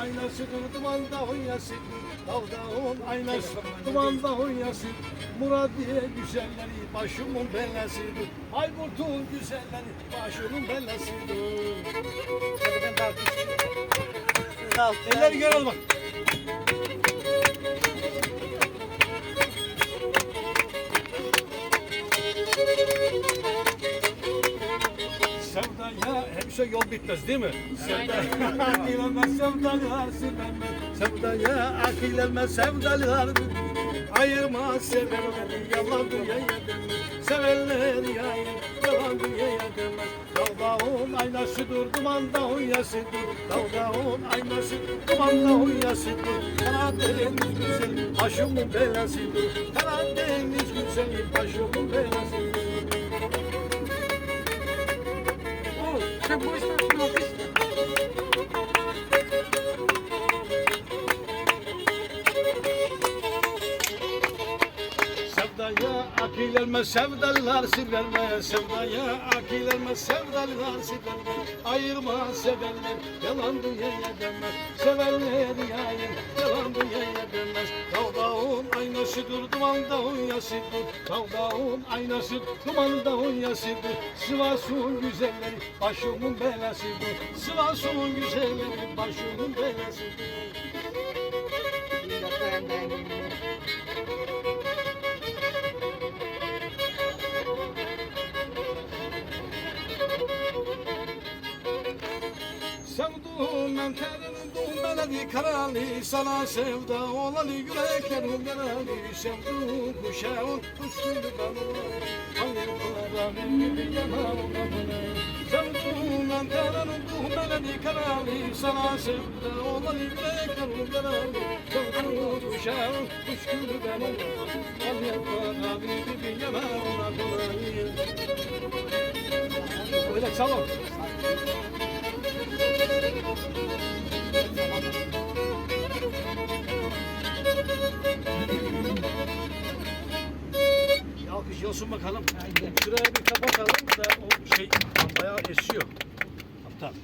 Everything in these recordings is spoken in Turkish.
aynasıdır dumanda hunyasıdır Dağdağın aynası dumanda hunyasıdır Muradiye güzelleri başımın belasıdır Bayburt'un güzelleri başımın belasıdır Hadi ben daha. Elleri görelim bak Şey yol bitmez değil mi? Sevdalılar sevmez Sevdaya akilenmez sevdalılar Ayırmaz severleri yalan dünyaya demez Severler yayın yalan dünyaya demez Dağdağın aynasıdır dumanda hunyasıdır Dağdağın aynası dumanda hunyasıdır Karadeniz güzel başımın belasıdır Karadeniz güzel başımın belasıdır boş ver. ne yapıyorsun? Sevdaya akil elmez sevdalılar sır verme Sevdaya akil elmez sevdalılar sır verme Ayırma sevenler yalan dünyaya demez Sevenler yayın aynasıdır dumanda hunyasıdır Dağdağın aynası dumanda hunyasıdır Sivas'ın güzelleri başımın belasıdır Sivas'ın güzelleri başımın belasıdır. Sevduğum ben terim beledi karalı Sana sevda olanı yüreklerim yaralı Sevduğum kuşağın kuşkulu kanı. Hani karalı gibi yanar kapını Sevduğum ben terim beledi karalı Sana sevda olanı yüreklerim yaralı Sevduğum kuşağın kuşkulu kanı. Hani karalı gibi yanar kapını Öyle çalın. Bir bakalım. Şuraya bir kapatalım da o şey bayağı esiyor. Kaptan.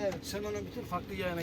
Evet. Sen onu bütün farklı yerine